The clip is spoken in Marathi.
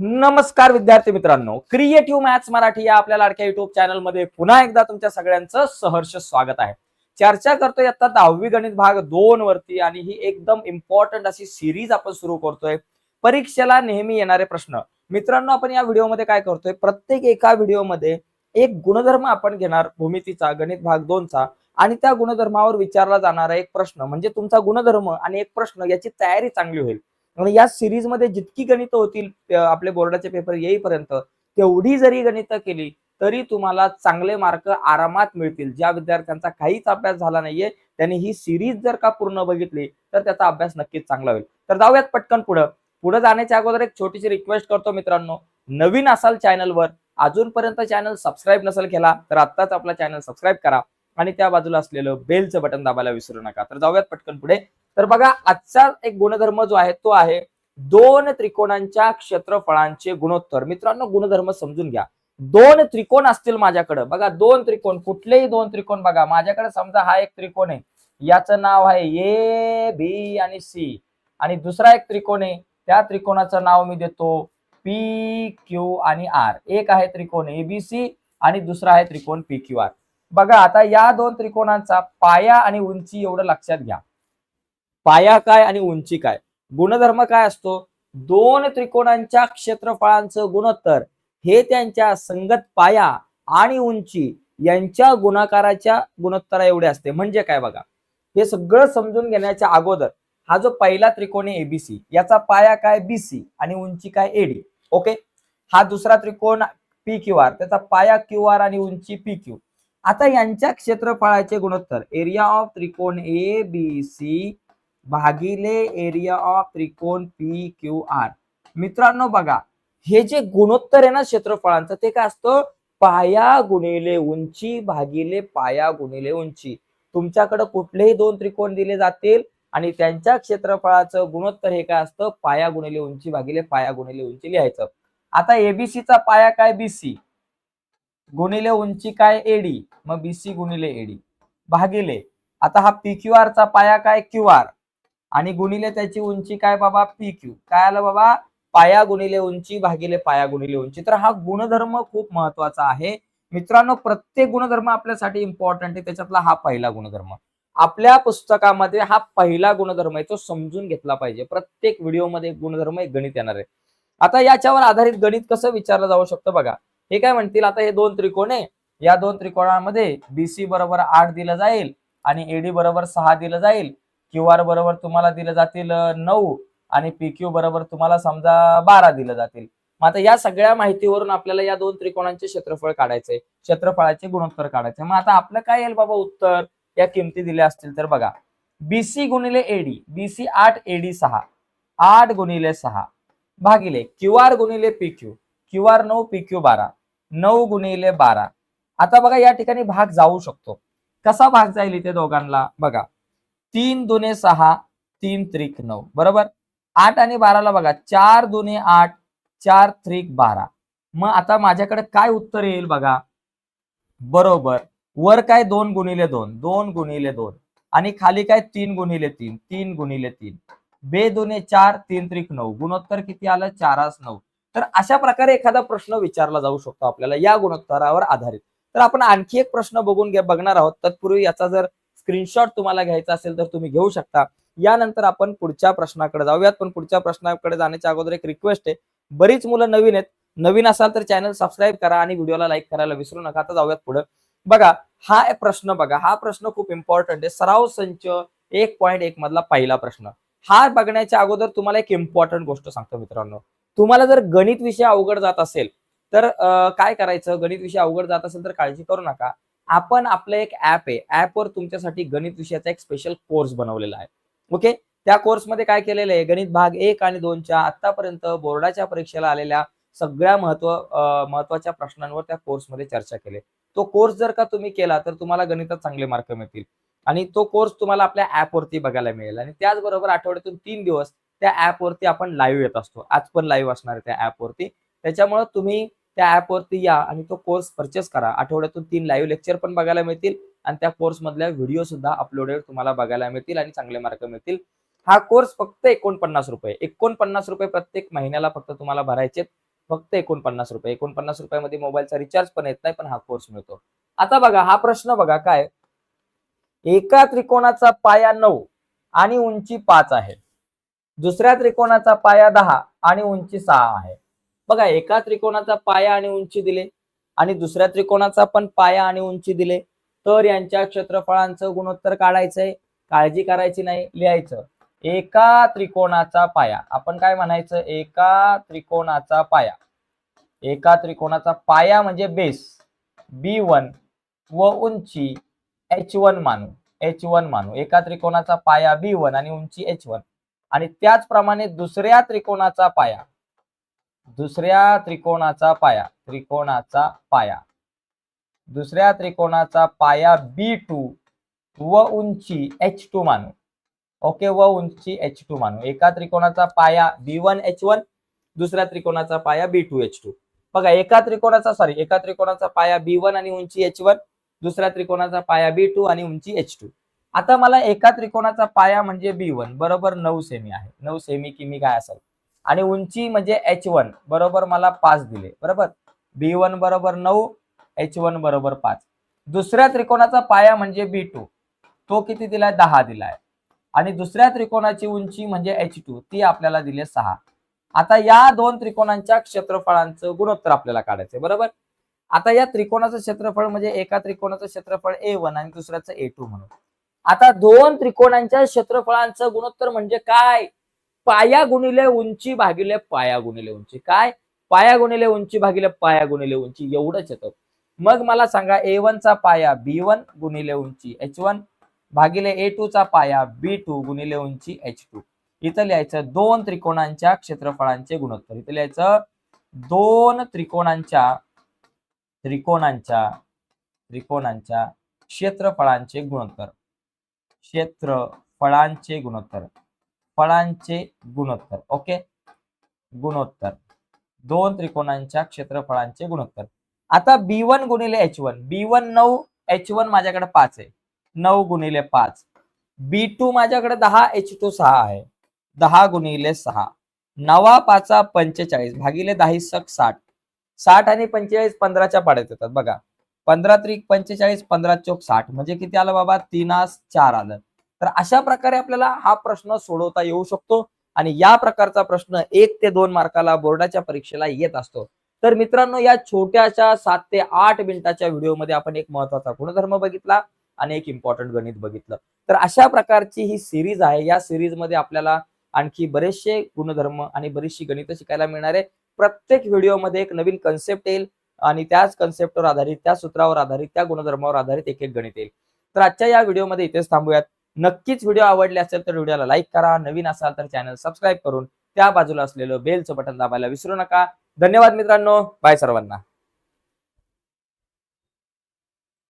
नमस्कार विद्यार्थी मित्रांनो क्रिएटिव्ह मॅथ्स मराठी या आपल्या लाडक्या युट्यूब चॅनलमध्ये पुन्हा एकदा तुमच्या सगळ्यांचं सहर्ष स्वागत आहे. चर्चा करतोय आता दहावी गणित भाग दोन वरती आणि ही एकदम इम्पॉर्टंट अशी सिरीज आपण सुरू करतोय. परीक्षेला नेहमी येणारे प्रश्न. मित्रांनो आपण या व्हिडिओमध्ये काय करतोय प्रत्येक एका व्हिडिओमध्ये एक गुणधर्म आपण घेणार भूमितीचा गणित भाग दोनचा आणि त्या गुणधर्मावर विचारला जाणारा एक प्रश्न म्हणजे तुमचा गुणधर्म आणि एक प्रश्न याची तयारी चांगली होईल. म्हणून या सिरीजमध्ये जितकी गणितं होतील आपले बोर्डाचे पेपर येईपर्यंत तेवढी जरी गणितं केली तरी तुम्हाला चांगले मार्क आरामात मिळतील. ज्या विद्यार्थ्यांचा काहीच अभ्यास झाला नाहीये त्यांनी ही सिरीज जर का पूर्ण बघितली तर त्याचा अभ्यास नक्कीच चांगला होईल. तर जाऊयात पटकन पुढं. पुढे जाण्याच्या अगोदर एक छोटीशी रिक्वेस्ट करतो मित्रांनो. नवीन असाल चॅनलवर अजूनपर्यंत चॅनल सबस्क्राईब नसेल केला तर आत्ताच आपला चॅनल सबस्क्राईब करा. आणि त्या बाजूला असलेलं बेलचं बटन दाबायला विसरू नका. तर जाऊयात पटकन पुढे. तर बघा आजचा एक गुणधर्म जो आहे तो आहे दोन त्रिकोणांच्या क्षेत्रफळांचे गुणोत्तर. मित्रांनो गुणधर्म समजून घ्या. दोन त्रिकोण असतील माझ्याकडे. बघा दोन त्रिकोण कुठलेही दोन त्रिकोण बघा. माझ्याकडे समजा हा एक त्रिकोण आहे. याचं नाव आहे ए बी आणि सी. आणि दुसरा एक त्रिकोण आहे. त्या त्रिकोणाचं नाव मी देतो पी क्यू आणि आर. एक आहे त्रिकोण एबीसी आणि दुसरा आहे त्रिकोण पी क्यू आर. बघा आता या दोन त्रिकोणांचा पाया आणि उंची एवढं लक्षात घ्या. पाया काय आणि उंची काय? गुणधर्म काय असतो? दोन त्रिकोणांच्या क्षेत्रफळांचं गुणोत्तर. हे त्यांच्या संगत पाया आणि उंची यांच्या गुणाकाराच्या गुणोत्तरा एवढे असते. म्हणजे काय बघा? हे सगळं समजून घेण्याच्या अगोदर हा जो पहिला त्रिकोण आहे एबीसी याचा पाया काय बीसी आणि उंची काय एडी ओके हा दुसरा त्रिकोण पी क्यू आर त्याचा पाया क्यू आर आणि उंची पी क्यू आता यांच्या क्षेत्रफळाचे गुणोत्तर. एरिया ऑफ त्रिकोण ए बी सी भागिले एरिया ऑफ त्रिकोण पी क्यू आर मित्रांनो बघा हे जे गुणोत्तर आहे ना क्षेत्रफळांचं ते काय असतं? पाया गुणिले उंची भागिले पाया गुणिले उंची. तुमच्याकडे कुठलेही दोन त्रिकोण दिले जातील आणि त्यांच्या क्षेत्रफळाचं गुणोत्तर हे काय असतं? पाया गुणिले उंची भागिले पाया गुणिले उंची लिहायचं. आता एबीसीचा पाया काय? बीसी गुणिले उंची काय? एडी मग बीसी गुणिले एडी भागिले. आता हा पी क्यू आर चा पाया काय? क्यू आर आणि गुणिले त्याची उंची काय बाबा? पी क्यू काय आलं बाबा? पाया गुणिले उंची भागिले पाया गुणिले उंची. तर हा गुणधर्म खूप महत्त्वाचा आहे. मित्रांनो प्रत्येक गुणधर्म आपल्यासाठी इम्पॉर्टंट आहे. त्याच्यातला हा पहिला गुणधर्म. आपल्या पुस्तकामध्ये हा पहिला गुणधर्म आहे तो समजून घेतला पाहिजे. प्रत्येक व्हिडिओमध्ये गुणधर्म एक गणित येणार आहे. आता याच्यावर आधारित गणित कसं विचारलं जाऊ शकतं बघा. हे काय म्हणतील? आता हे दोन त्रिकोण आहे. या दोन त्रिकोणामध्ये बीसी बरोबर आठ दिलं जाईल आणि एडी बरोबर सहा दिलं जाईल. क्यू आर बरोबर तुम्हाला दिलं जातील नऊ आणि पी क्यू बरोबर तुम्हाला समजा बारा दिलं जातील. मग आता या सगळ्या माहितीवरून आपल्याला या दोन त्रिकोणांचे क्षेत्रफळ काढायचंय क्षेत्रफळाचे गुणोत्तर काढायचे मग आता आपलं काय येईल बाबा उत्तर? या किमती दिल्या असतील तर बघा. बीसी गुणिले एडी बीसी आठ एडी सहा. आठ गुणिले सहा भागिले क्यू आर गुणिले पी क्यू. क्यू आर नऊ पी क्यू बारा. नऊ गुणिले बारा. आता बघा या ठिकाणी भाग जाऊ शकतो. कसा भाग जाईल इथे दोघांना? बघा. तीन दुने सहा तीन त्रिक नऊ. बरोबर? आठ आणि बाराला बघा चार दुने आठ चार त्रिक बारा. मग आता माझ्याकडे काय उत्तर येईल बघा? बरोबर. वर काय दोन गुणिले दोन दोन गुणिले दोन. आणि खाली काय तीन गुणिले तीन तीन गुणिले तीन. बे दोने चार तीन त्रिक नऊ. गुणोत्तर किती आलं? चारास नऊ. तर अशा प्रकारे एखादा प्रश्न विचारला जाऊ शकतो आपल्याला या गुणोत्तरावर आधारित. तर आपण आणखी एक प्रश्न बघून घ्या बघणार आहोत. तत्पूर्वी याचा जर स्क्रीनशॉट तुम्हाला घ्यायचा असेल तर तुम्ही घेऊ शकता. यानंतर आपण पुढच्या प्रश्नाकडे जाऊयात. पण पुढच्या प्रश्नाकडे जाण्याच्या अगोदर एक रिक्वेस्ट आहे. बरीच मुलं नवीन आहेत. नवीन असाल तर चॅनल सबस्क्राईब करा आणि व्हिडिओला लाईक करायला विसरू नका. आता जाऊयात पुढे. बघा हा एक प्रश्न बघा. हा प्रश्न खूप इम्पॉर्टंट आहे. सराव संच एक पॉईंट एक मधला पहिला प्रश्न. हा बघण्याच्या अगोदर तुम्हाला एक इम्पॉर्टंट गोष्ट सांगतो मित्रांनो. तुम्हाला जर गणित विषय अवघड जात असेल तर काय करायचं? गणित विषय अवघड जात असेल तर काळजी करू नका. आपण आपलं एक ऍप आहे. ऍपवर तुमच्यासाठी गणित विषयाचा एक स्पेशल कोर्स बनवलेला आहे. ओके त्या कोर्समध्ये काय केलेलं आहे? गणित भाग एक आणि दोनच्या आतापर्यंत बोर्डाच्या परीक्षेला आलेल्या सगळ्या महत्त्व महत्त्वाच्या प्रश्नांवर त्या कोर्समध्ये चर्चा केली. तो कोर्स जर का तुम्ही केला तर तुम्हाला गणितात चांगले मार्क मिळतील. आणि तो कोर्स तुम्हाला आपल्या ऍपवरती बघायला मिळेल. आणि त्याचबरोबर आठवड्यातून तीन दिवस त्या ऍपवरती आपण लाईव्ह येत असतो. आज पण लाईव्ह असणार आहे त्या ऍपवरती त्याच्यामुळे तुम्ही त्या ऍपवरती या आणि तो कोर्स परचेस करा. आठवड्यातून तीन लाईव्ह लेक्चर पण बघायला मिळतील आणि त्या कोर्स मधल्या व्हिडिओ सुद्धा अपलोडेड तुम्हाला बघायला मिळतील आणि चांगले मार्क मिळतील. हा कोर्स फक्त एकोणपन्नास रुपये. एकोणपन्नास रुपये प्रत्येक महिन्याला फक्त तुम्हाला भरायचे फक्त एकोणपन्नास रुपये. एकोणपन्नास रुपयामध्ये मोबाईलचा रिचार्ज पण येत नाही पण हा कोर्स मिळतो. आता बघा हा प्रश्न बघा काय? एका त्रिकोणाचा पाया नऊ आणि उंची पाच आहे. दुसऱ्या त्रिकोणाचा पाया दहा आणि उंची सहा आहे. बघा एका त्रिकोणाचा पाया आणि उंची दिले आणि दुसऱ्या त्रिकोणाचा पण पाया आणि उंची दिले तर यांच्या क्षेत्रफळांचं गुणोत्तर काढायचंय. काळजी करायची नाही लिहायचं. एका त्रिकोणाचा पाया. आपण काय म्हणायचं? एका त्रिकोणाचा पाया. एका त्रिकोणाचा पाया म्हणजे बेस बी वन व उंची एच वन मानू. एच वन मानू. एका त्रिकोणाचा पाया बी वन आणि उंची एच वन आणि त्याचप्रमाणे दुसऱ्या त्रिकोणाचा पाया. दुसऱ्या त्रिकोणाचा पाया त्रिकोणाचा पाया. दुसऱ्या त्रिकोणाचा पाया बी टू व उंची एच टू मानू. ओके व उंची एच टू मानू. एका त्रिकोणाचा पाया बी वन एच वन दुसऱ्या त्रिकोणाचा पाया बी टू एच टू बघा एका त्रिकोणाचा सॉरी एका त्रिकोणाचा पाया बी वन आणि उंची एच वन दुसऱ्या त्रिकोणाचा पाया बी टू आणि उंची एच टू आता मला एका त्रिकोणाचा पाया म्हणजे बी वन बरोबर नऊ सेमी आहे. नऊ सेमी किमी काय असेल? आणि उंची म्हणजे एच वन बरोबर मला पाच दिले. बरोबर? बी वन बरोबर नऊ एच वन बरोबर पाच. दुसऱ्या त्रिकोणाचा पाया म्हणजे बी टू तो किती दिलाय? दहा दिलाय. आणि दुसऱ्या त्रिकोणाची उंची म्हणजे एच टू ती आपल्याला दिली सहा. आता या दोन त्रिकोणांच्या क्षेत्रफळांचं गुणोत्तर आपल्याला काढायचंय बरोबर? आता या त्रिकोणाचं क्षेत्रफळ म्हणजे एका त्रिकोणाचं क्षेत्रफळ ए वन आणि दुसऱ्याचं ए टू म्हणून. आता दोन त्रिकोणांच्या क्षेत्रफळांचं गुणोत्तर म्हणजे काय? पाया गुणिले उंची भागिले पाया गुणिले उंची. काय? पाया गुणिले उंची भागिले पाया गुणिले उंची. एवढंच येतं. मग मला सांगा ए चा पाया बी वन गुणिले उंची एच वन भागिले ए चा पाया बी टू गुणिले उंची एच टू इथं लिहायचं दोन त्रिकोणांच्या क्षेत्रफळांचे गुणोत्तर. इथं लिहायचं दोन त्रिकोणांच्या त्रिकोणांच्या त्रिकोणांच्या क्षेत्रफळांचे गुणोत्तर. क्षेत्रफळांचे गुणोत्तर. फळांचे गुणोत्तर. ओके? गुणोत्तर. दोन त्रिकोणांच्या क्षेत्रफळांचे गुणोत्तर. आता बी वन गुणिले एच वन बी वन नऊ एच वन माझ्याकडे पाच आहे. नऊ गुणिले पाच. बी टू माझ्याकडे दहा एच टू सहा आहे. दहा गुणिले सहा. नवा पाचा पंचेचाळीस भागिले दहा सक साठ. साठ आणि पंचेचाळीस पंधराच्या पाड्यात येतात. बघा. पंधरा त्रिक पंचेचाळीस पंधरा चौक साठ. म्हणजे किती आलं बाबा? तीनास चार आलं. तर अशा प्रकारे आपल्याला हा प्रश्न सोडवता येऊ शकतो आणि या प्रकारचा प्रश्न एक ते दोन मार्काला बोर्डाच्या परीक्षेला येत असतो. तर मित्रांनो या छोट्याशा सात ते आठ मिनिटाच्या व्हिडिओमध्ये आपण एक महत्त्वाचा गुणधर्म बघितला आणि एक इम्पॉर्टंट गणित बघितलं. तर अशा प्रकारची ही सिरीज आहे. या सिरीजमध्ये आपल्याला आणखी बरेचसे गुणधर्म आणि बरीचशी गणित शिकायला मिळणार आहे. प्रत्येक व्हिडिओमध्ये एक नवीन कन्सेप्ट येईल आणि त्याच कन्सेप्टवर आधारित त्या सूत्रावर आधारित त्या गुणधर्मावर आधारित एक एक गणित येईल. तर आजच्या या व्हिडिओमध्ये इथेच थांबूयात. नक्कीच व्हिडिओ आवडले असेल तर व्हिडिओला लाईक करा नवीन असाल तर चॅनल सबस्क्राईब करून त्या बाजूला असलेलं बेलचं बटन दाबायला विसरू नका. धन्यवाद मित्रांनो. बाय सर्वांना.